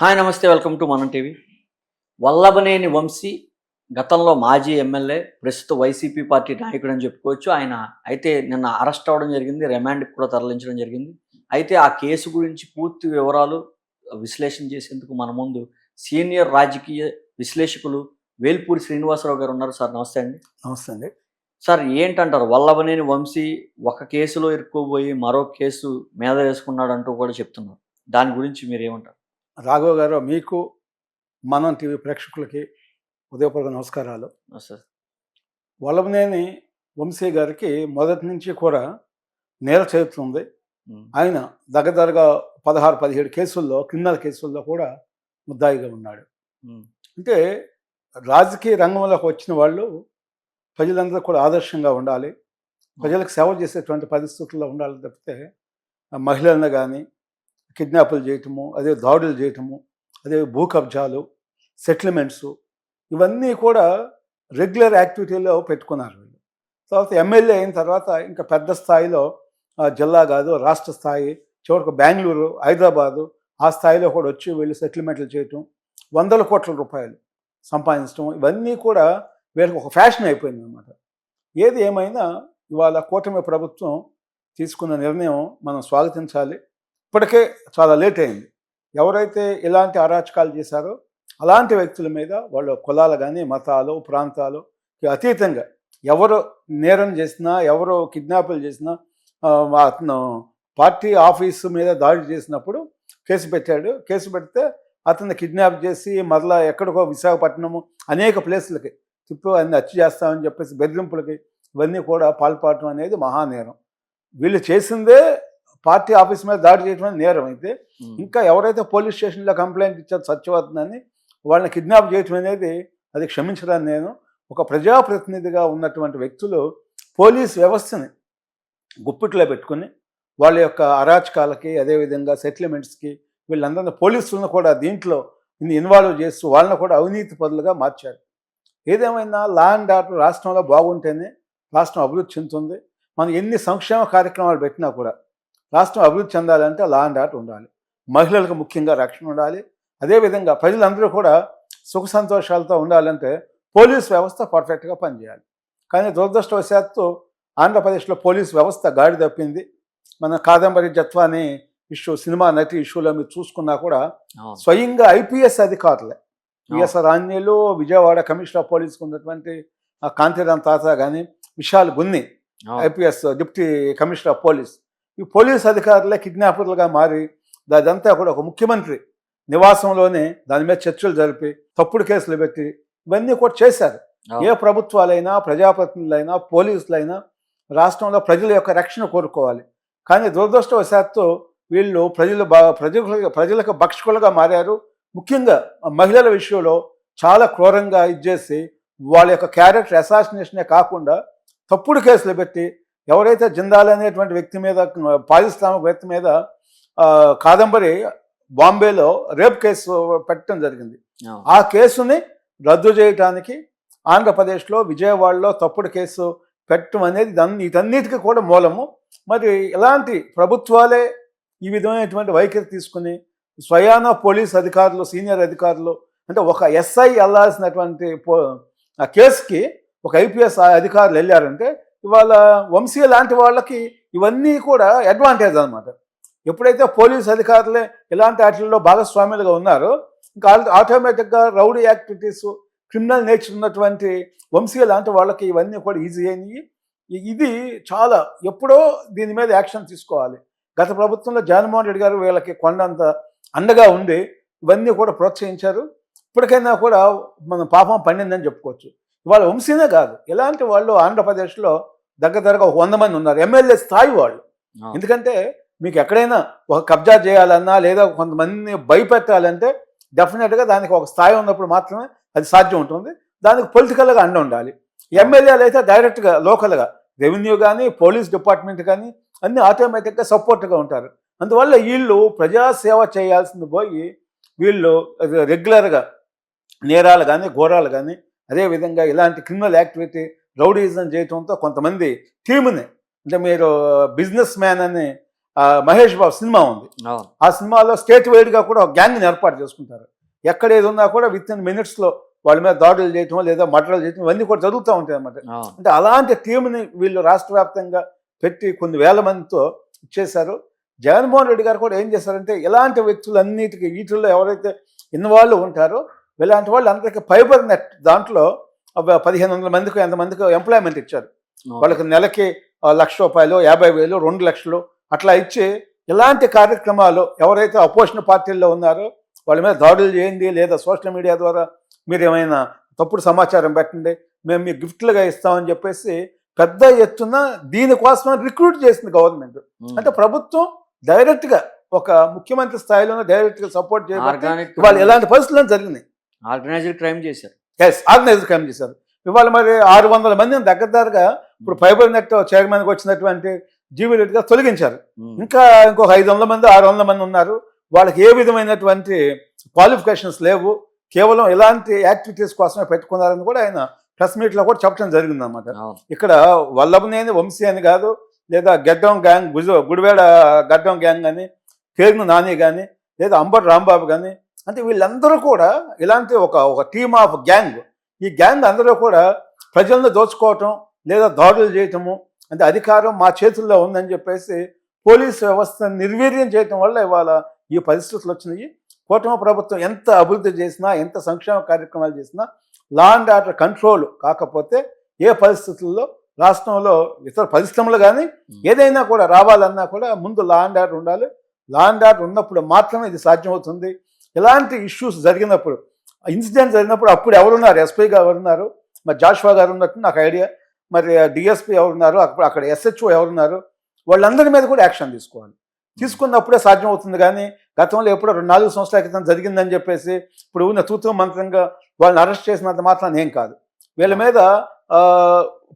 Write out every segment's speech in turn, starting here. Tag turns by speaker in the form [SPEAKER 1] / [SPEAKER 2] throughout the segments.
[SPEAKER 1] Hi నమస్తే welcome to Manam TV. Vallabhaneni Vamsi గతంలో మాజీ ఎమ్మెల్యే ప్రస్తుత వైసీపీ పార్టీ నాయకుడు అని చెప్పుకోవచ్చు. ఆయన అయితే నిన్న అరెస్ట్ అవ్వడం జరిగింది రిమాండ్కి కూడా తరలించడం జరిగింది. అయితే ఆ కేసు గురించి పూర్తి వివరాలు విశ్లేషణ చేసేందుకు మన ముందు సీనియర్ రాజకీయ విశ్లేషకులు వేల్పూరి శ్రీనివాసరావు గారు ఉన్నారు. సార్ నమస్తే అండి.
[SPEAKER 2] నమస్తే అండి.
[SPEAKER 1] సార్ ఏంటంటారు? వల్లభనేని వంశీ ఒక కేసులో ఇరుక్కుపోయి మరో కేసు మీద వేసుకున్నాడు అంటూ కూడా చెప్తున్నారు. దాని గురించి మీరు ఏమంటారు?
[SPEAKER 2] రాఘవ గారు మీకు మనం టీవీ ప్రేక్షకులకి ఉదయపూర్వక నమస్కారాలు.
[SPEAKER 1] సార్.
[SPEAKER 2] వల్లభనేని వంశీ గారికి మొదటి నుంచి కూడా నేర చరిత్ర ఉంది. ఆయన దగ్గరగా పదహారు పదిహేడు కేసుల్లో క్రిమినల్ కేసుల్లో కూడా ముద్దాయిగా ఉన్నాడు. అంటే రాజకీయ రంగంలోకి వచ్చిన వాళ్ళు ప్రజలందరూ కూడా ఆదర్శంగా ఉండాలి. ప్రజలకు సేవ చేసేటువంటి పరిస్థితుల్లో ఉండాలి తప్పితే మహిళలను కానీ కిడ్నాపులు చేయటము అదే దాడులు చేయటము అదే భూ కబ్జాలు సెటిల్మెంట్స్ ఇవన్నీ కూడా రెగ్యులర్ యాక్టివిటీలో పెట్టుకున్నారు వీళ్ళు. తర్వాత ఎమ్మెల్యే అయిన తర్వాత ఇంకా పెద్ద స్థాయిలో జిల్లా కాదు రాష్ట్ర స్థాయి చివరికి బెంగళూరు హైదరాబాదు ఆ స్థాయిలో కూడా వచ్చి వీళ్ళు సెటిల్మెంట్లు చేయటం వందల కోట్ల రూపాయలు సంపాదించడం ఇవన్నీ కూడా వీళ్ళకి ఒక ఫ్యాషన్ అయిపోయింది అనమాట ఏది ఏమైనా ఇవాళ కూటమి ప్రభుత్వం తీసుకున్న నిర్ణయం మనం స్వాగతించాలి. ఇప్పటికే చాలా లేట్ అయింది. ఎవరైతే ఇలాంటి అరాచకాలు చేశారో అలాంటి వ్యక్తుల మీద వాళ్ళ కులాలు కానీ మతాలు ప్రాంతాలు అతీతంగా ఎవరు నేరం చేసినా ఎవరు కిడ్నాపులు చేసినా అతను పార్టీ ఆఫీసు మీద దాడి చేసినప్పుడు కేసు పెట్టాడు. కేసు పెడితే అతన్ని కిడ్నాప్ చేసి మరలా ఎక్కడికో విశాఖపట్నము అనేక ప్లేసులకి తిప్పి అన్ని హత్య చేస్తామని చెప్పేసి బెదిరింపులకి ఇవన్నీ కూడా పాల్పడటం అనేది మహానేరం వీళ్ళు చేసిందే పార్టీ ఆఫీస్ మీద దాడి చేయడం అనేది నేరం. అయితే ఇంకా ఎవరైతే పోలీస్ స్టేషన్లో కంప్లైంట్ ఇచ్చారో సత్యవతుందని వాళ్ళని కిడ్నాప్ చేయటం అనేది అది క్షమించడానికి నేను ఒక ప్రజాప్రతినిధిగా ఉన్నటువంటి వ్యక్తులు పోలీస్ వ్యవస్థని గుప్పిట్లో పెట్టుకుని వాళ్ళ యొక్క అరాచకాలకి అదేవిధంగా సెటిల్మెంట్స్కి వీళ్ళందరినీ పోలీసులను కూడా దీంట్లో ఇన్వాల్వ్ చేస్తూ వాళ్ళని కూడా అవినీతి పరులుగా మార్చారు. ఏదేమైనా లా అండ్ ఆర్డర్ రాష్ట్రంలో బాగుంటేనే రాష్ట్రం అభివృద్ధి చెందుతుంది. మనం ఎన్ని సంక్షేమ కార్యక్రమాలు పెట్టినా కూడా రాష్ట్రం అభివృద్ధి చెందాలంటే లా అండ్ ఆర్డర్ ఉండాలి. మహిళలకు ముఖ్యంగా రక్షణ ఉండాలి. అదేవిధంగా ప్రజలందరూ కూడా సుఖ సంతోషాలతో ఉండాలంటే పోలీస్ వ్యవస్థ పర్ఫెక్ట్గా పనిచేయాలి. కానీ దురదృష్టవశాత్తు ఆంధ్రప్రదేశ్లో పోలీస్ వ్యవస్థ గాడి తప్పింది. మన కాదంబరి జత్వాని ఇష్యూ సినిమా నటి ఇష్యూలో మీరు చూసుకున్నా కూడా. స్వయంగా ఐపీఎస్ అధికారులే. VSR Anjaneyulu Vijayawada commissioner of పోలీస్కి ఉన్నటువంటి కాంతిరామ్ తాత కానీ Vishal Gunni. IPS deputy commissioner of police ఈ పోలీస్ అధికారులే కిడ్నాపర్లుగా మారి అదంతా కూడా ఒక ముఖ్యమంత్రి నివాసంలోనే దాని మీద చర్చలు జరిపి తప్పుడు కేసులు పెట్టి ఇవన్నీ కూడా చేశారు. ఏ ప్రభుత్వాలైనా ప్రజాప్రతినిధులైనా పోలీసులైనా రాష్ట్రంలో ప్రజల యొక్క రక్షణ కోరుకోవాలి. కానీ దురదృష్టవశాత్తు వీళ్ళు ప్రజలు ప్రజలకు ప్రజలకు భక్షకులుగా మారారు. ముఖ్యంగా మహిళల విషయంలో చాలా క్రూరంగా ఇచ్చేసి వాళ్ళ యొక్క క్యారెక్టర్ అసాసినేషనే కాకుండా తప్పుడు కేసులు పెట్టి ఎవరైతే జిందాల్ అనేటువంటి వ్యక్తి మీద పారిశ్రామిక వ్యక్తి మీద కాదంబరి బాంబేలో రేప్ కేసు పెట్టడం జరిగింది. ఆ కేసుని రద్దు చేయడానికి ఆంధ్రప్రదేశ్లో విజయవాడలో తప్పుడు కేసు పెట్టడం అనేది దాన్ని వీటన్నిటికీ కూడా మూలము మరి ఇలాంటి ప్రభుత్వాలే ఈ విధమైనటువంటి వైఖరి తీసుకుని స్వయాన పోలీస్ అధికారులు సీనియర్ అధికారులు అంటే ఒక ఎస్ఐ వెళ్ళాల్సినటువంటి పో ఆ కేసుకి ఒక ఐపీఎస్ అధికారులు వెళ్ళారంటే ఇవాళ వంశీయ లాంటి వాళ్ళకి ఇవన్నీ కూడా అడ్వాంటేజ్ అన్నమాట. ఎప్పుడైతే పోలీస్ అధికారులే ఇలాంటి వాటిల్లో భాగస్వాములుగా ఉన్నారో ఇంకా ఆటోమేటిక్గా రౌడీ యాక్టివిటీస్ క్రిమినల్ నేచర్ ఉన్నటువంటి వంశీయ లాంటి వాళ్ళకి ఇవన్నీ కూడా ఈజీ అయినాయి. ఇది చాలా ఎప్పుడో దీని మీద యాక్షన్ తీసుకోవాలి. గత ప్రభుత్వంలో జగన్మోహన్ రెడ్డి గారు వీళ్ళకి కొండంత అండగా ఉండి ఇవన్నీ కూడా ప్రోత్సహించారు. ఇప్పటికైనా కూడా మన పాపం పండిందని చెప్పుకోవచ్చు. ఇవాళ వంశీనే కాదు. ఇలాంటి వాళ్ళు ఆంధ్రప్రదేశ్లో దగ్గర దగ్గర ఒక వంద మంది ఉన్నారు. ఎమ్మెల్యే స్థాయి వాళ్ళు. ఎందుకంటే మీకు ఎక్కడైనా ఒక కబ్జా చేయాలన్నా లేదా కొంతమందిని భయపెట్టాలంటే డెఫినెట్గా దానికి ఒక స్థాయి ఉన్నప్పుడు మాత్రమే అది సాధ్యం ఉంటుంది. దానికి పొలిటికల్గా అండ ఉండాలి. ఎమ్మెల్యేలు అయితే డైరెక్ట్గా లోకల్గా రెవెన్యూ కానీ పోలీస్ డిపార్ట్మెంట్ కానీ అన్ని ఆటోమేటిక్గా సపోర్ట్గా ఉంటారు. అందువల్ల వీళ్ళు ప్రజాసేవ చేయాల్సింది పోయి వీళ్ళు రెగ్యులర్గా నేరాలు కానీ ఘోరాలు కానీ అదేవిధంగా ఇలాంటి క్రిమినల్ యాక్టివిటీ రౌడీజం చేయటంతో కొంతమంది టీముని అంటే మీరు బిజినెస్ మ్యాన్ అని మహేష్ బాబు సినిమా ఉంది. ఆ సినిమాలో స్టేట్ వైడ్గా కూడా ఒక గ్యాంగ్ని ఏర్పాటు చేసుకుంటారు. ఎక్కడ ఏది ఉన్నా కూడా విత్ ఇన్ మినిట్స్లో వాళ్ళ మీద దాడులు చేయటం లేదా మర్డర్లు చేయటం ఇవన్నీ కూడా జరుగుతూ ఉంటాయి అన్నమాట. అంటే అలాంటి టీంని వీళ్ళు రాష్ట్ర వ్యాప్తంగా పెట్టి కొన్ని వేల మందితో ఇచ్చేశారు. జగన్మోహన్ రెడ్డి గారు కూడా ఏం చేశారంటే ఇలాంటి వ్యక్తులన్నిటికీ వీటిల్లో ఎవరైతే ఇన్వాల్వ్ ఉంటారో ఇలాంటి వాళ్ళు అందరికీ ఫైబర్ నెట్. దాంట్లో పదిహేను వందల మందికి ఎంతమందికి ఎంప్లాయ్మెంట్ ఇచ్చారు. వాళ్ళకి నెలకి లక్ష రూపాయలు యాభై వేలు రెండు లక్షలు అట్లా ఇచ్చి ఇలాంటి కార్యక్రమాలు ఎవరైతే అపోజిషన్ పార్టీల్లో ఉన్నారో వాళ్ళ మీద దాడులు చేయండి లేదా సోషల్ మీడియా ద్వారా మీరు ఏమైనా తప్పుడు సమాచారం పెట్టండి మేము మీకు గిఫ్ట్లుగా ఇస్తామని చెప్పేసి పెద్ద ఎత్తున దీనికోసం రిక్రూట్ చేసింది గవర్నమెంట్. అంటే ప్రభుత్వం డైరెక్ట్గా ఒక ముఖ్యమంత్రి స్థాయిలోనే డైరెక్ట్గా సపోర్ట్
[SPEAKER 1] ఆర్గానిక్
[SPEAKER 2] ఇవాళ ఎలాంటి పరిస్థితులు జరిగినాయి.
[SPEAKER 1] ఆర్గనైజ్డ్ క్రైమ్ చేశారు.
[SPEAKER 2] ఎస్ ఆర్గనైజ్ క్రైమ్ చేశారు. ఇవాళ మరి ఆరు వందల మందిని దగ్గర దగ్గరగా ఇప్పుడు ఫైబర్ నెట్ చైర్మన్కి వచ్చినటువంటి జీవీ రెడ్డి గారు తొలగించారు.
[SPEAKER 1] ఉమ్.
[SPEAKER 2] ఇంకా ఇంకొక ఐదు వందల మంది ఆరు వందల మంది ఉన్నారు. వాళ్ళకి ఏ విధమైనటువంటి క్వాలిఫికేషన్స్ లేవు. కేవలం ఇలాంటి యాక్టివిటీస్ కోసమే పెట్టుకున్నారని కూడా ఆయన ప్రెస్ మీట్లో కూడా చెప్పడం జరిగింది అనమాట ఇక్కడ వల్లభనేని వంశీ అని కాదు లేదా గడ్డం గ్యాంగ్ గుజ గుడివేడ గడ్డం గ్యాంగ్ అని పేరును నాని కానీ లేదా అంబర్ రాంబాబు కానీ అంటే వీళ్ళందరూ కూడా ఇలాంటి ఒక ఒక టీమ్ ఆఫ్ గ్యాంగ్ ఈ గ్యాంగ్ అందరూ కూడా ప్రజలను దోచుకోవటం లేదా దాడులు చేయటము అంటే అధికారం మా చేతుల్లో ఉందని చెప్పేసి పోలీస్ వ్యవస్థను నిర్వీర్యం చేయటం వల్ల ఇవాళ ఈ పరిస్థితులు వచ్చినాయి. కూటమి ప్రభుత్వం ఎంత అభివృద్ధి చేసినా ఎంత సంక్షేమ కార్యక్రమాలు చేసినా లా అండ్ ఆర్డర్ కంట్రోల్ కాకపోతే ఏ పరిస్థితుల్లో రాష్ట్రంలో ఇతర పరిశ్రమలు కానీ ఏదైనా కూడా రావాలన్నా కూడా ముందు లా అండ్ ఆర్డర్ ఉండాలి. లా అండ్ ఆర్డర్ ఉన్నప్పుడు మాత్రమే ఇది సాధ్యమవుతుంది. ఇలాంటి ఇష్యూస్ జరిగినప్పుడు ఇన్సిడెంట్ జరిగినప్పుడు అప్పుడు ఎవరున్నారు? ఎస్పీ గారు ఎవరున్నారు? మరి జాషువా గారు ఉన్నట్టు నాకు ఐడియా. మరి డిఎస్పీ ఎవరున్నారు? అక్కడ అక్కడ ఎస్హెచ్ఓ ఎవరున్నారు? వాళ్ళందరి మీద కూడా యాక్షన్ తీసుకోవాలి. తీసుకున్నప్పుడే సాధ్యం అవుతుంది కానీ గతంలో ఎప్పుడో రెండు నాలుగు సంవత్సరాల క్రితం జరిగిందని చెప్పేసి ఇప్పుడు ఉన్న తూతూ మంత్రంగా వాళ్ళని అరెస్ట్ చేసినంత మాత్రం ఏం కాదు. వీళ్ళ మీద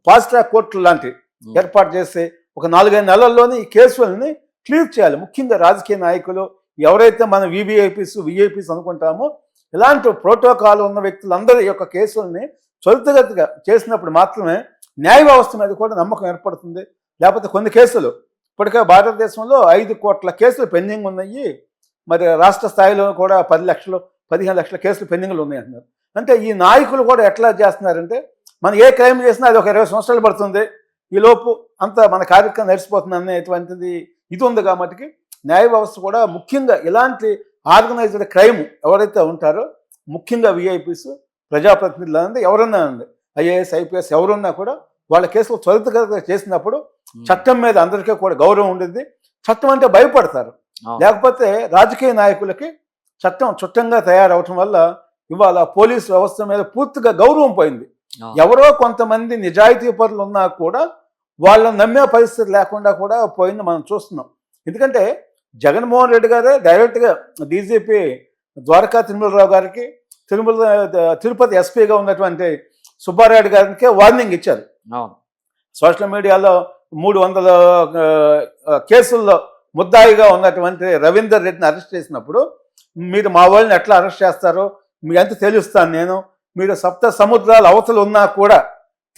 [SPEAKER 2] ఫాస్ట్ ట్రాక్ కోర్టులు లాంటి
[SPEAKER 1] ఉమ్.
[SPEAKER 2] ఏర్పాటు చేసి ఒక నాలుగైదు నెలల్లోనే ఈ కేసులని క్లియర్ చేయాలి. ముఖ్యంగా రాజకీయ నాయకులు ఎవరైతే మన వివిఐపీస్ విఐపీస్ అనుకుంటామో ఇలాంటి ప్రోటోకాల్ ఉన్న వ్యక్తులందరి యొక్క కేసుల్ని త్వరితగతిగా చేసినప్పుడు మాత్రమే న్యాయ వ్యవస్థ మీద కూడా నమ్మకం ఏర్పడుతుంది. లేకపోతే కొన్ని కేసులు ఇప్పటికే భారతదేశంలో ఐదు కోట్ల కేసులు పెండింగ్ ఉన్నాయి. మరి రాష్ట్ర స్థాయిలో కూడా పది లక్షలు పదిహేను లక్షల కేసులు పెండింగ్లు ఉన్నాయి అంటున్నారు. అంటే ఈ నాయకులు కూడా ఎట్లా చేస్తున్నారంటే మనం ఏ క్రైమ్ చేసినా అది ఒక ఇరవై సంవత్సరాలు పడుతుంది. ఈ లోపు అంత మన కార్యక్రమం నడిచిపోతుంది అనేటువంటిది ఇది ఉంది కాబట్టి న్యాయ వ్యవస్థ కూడా ముఖ్యంగా ఇలాంటి ఆర్గనైజ్డ్ క్రైమ్ ఎవరైతే ఉంటారో ముఖ్యంగా విఐపీస్ ప్రజాప్రతినిధులు అనేది ఎవరన్నా ఉంది ఐఏఎస్ ఐపీఎస్ ఎవరున్నా కూడా వాళ్ళ కేసులు త్వరితగతిగా చేసినప్పుడు. చట్టం మీద అందరికీ కూడా గౌరవం ఉంటుంది చట్టం అంటే భయపడతారు. లేకపోతే రాజకీయ నాయకులకి చట్టం చుట్టంగా తయారవటం వల్ల ఇవాళ పోలీస్ వ్యవస్థ మీద పూర్తిగా గౌరవం పోయింది. ఎవరో కొంతమంది నిజాయితీ పరులు ఉన్నా కూడా వాళ్ళని నమ్మే పరిస్థితి లేకుండా కూడా పోయింది మనం చూస్తున్నాం. ఎందుకంటే జగన్మోహన్ రెడ్డి గారే డైరెక్ట్గా డీజీపీ ద్వారకా తిరుమలరావు గారికి తిరుమల తిరుపతి ఎస్పీగా ఉన్నటువంటి సుబ్బారెడ్డి గారికి వార్నింగ్ ఇచ్చారు.
[SPEAKER 1] అవును.
[SPEAKER 2] సోషల్ మీడియాలో మూడు వందల కేసుల్లో ముద్దాయిగా ఉన్నటువంటి రవీందర్ రెడ్డిని అరెస్ట్ చేసినప్పుడు మీరు మా వాళ్ళని ఎట్లా అరెస్ట్ చేస్తారో మీ ఎంత తెలుస్తాను నేను మీరు సప్త సముద్రాల అవతలు ఉన్నా కూడా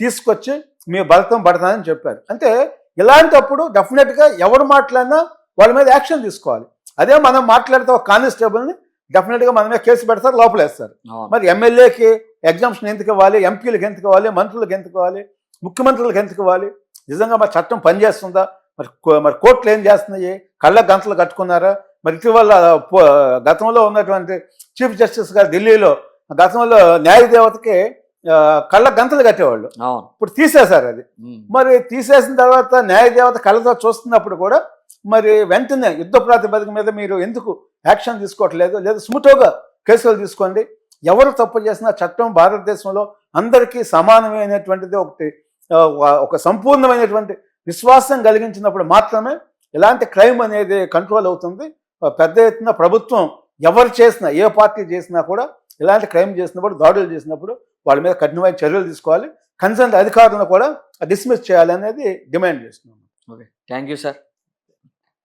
[SPEAKER 2] తీసుకొచ్చి మీ భరతం పడతానని చెప్పారు. అంటే ఇలాంటప్పుడు డెఫినెట్గా ఎవరు మాట్లాడినా వాళ్ళ మీద యాక్షన్ తీసుకోవాలి. అదే మనం మాట్లాడితే ఒక కానిస్టేబుల్ని డెఫినెట్గా మన మీద కేసు పెడతారు లోపలేస్తారు. మరి ఎమ్మెల్యేకి ఎగ్జామ్షన్ ఎందుకు ఇవ్వాలి ఎంపీలకు ఎందుకు ఇవ్వాలి మంత్రులకు ఎందుకు ఇవ్వాలి ముఖ్యమంత్రులకు ఎందుకు ఇవ్వాలి నిజంగా మరి చట్టం పనిచేస్తుందా మరి మరి కోర్టులు ఏం చేస్తున్నాయి కళ్ళ గంటలు కట్టుకున్నారా మరి ఇటీవల గతంలో ఉన్నటువంటి చీఫ్ జస్టిస్ గారు ఢిల్లీలో గతంలో న్యాయదేవతకి ఆ, కళ్ళ గంటలు కట్టేవాళ్ళు. ఇప్పుడు తీసేశారు అది. మరి తీసేసిన తర్వాత న్యాయదేవత కళ్ళతో చూస్తున్నప్పుడు కూడా మరి వెంటనే యుద్ధ ప్రాతిపదిక మీద మీరు ఎందుకు యాక్షన్ తీసుకోవట్లేదు? లేదా సుముటోగా కేసులు తీసుకోండి. ఎవరు తప్పు చేసినా చట్టం భారతదేశంలో అందరికీ సమానమైనటువంటిది ఒకటి ఒక సంపూర్ణమైనటువంటి విశ్వాసం కలిగించినప్పుడు మాత్రమే ఇలాంటి క్రైమ్ అనేది కంట్రోల్ అవుతుంది. పెద్ద ఎత్తున ప్రభుత్వం ఎవరు చేసినా ఏ పార్టీ చేసినా కూడా ఇలాంటి క్రైమ్ చేసినప్పుడు దాడులు చేసినప్పుడు వాళ్ళ మీద కఠినమైన చర్యలు తీసుకోవాలి. కన్సర్న్ అధికారులను కూడా డిస్మిస్ చేయాలనేది డిమాండ్ చేస్తున్నాం
[SPEAKER 1] ఓకే థ్యాంక్ యూ సార్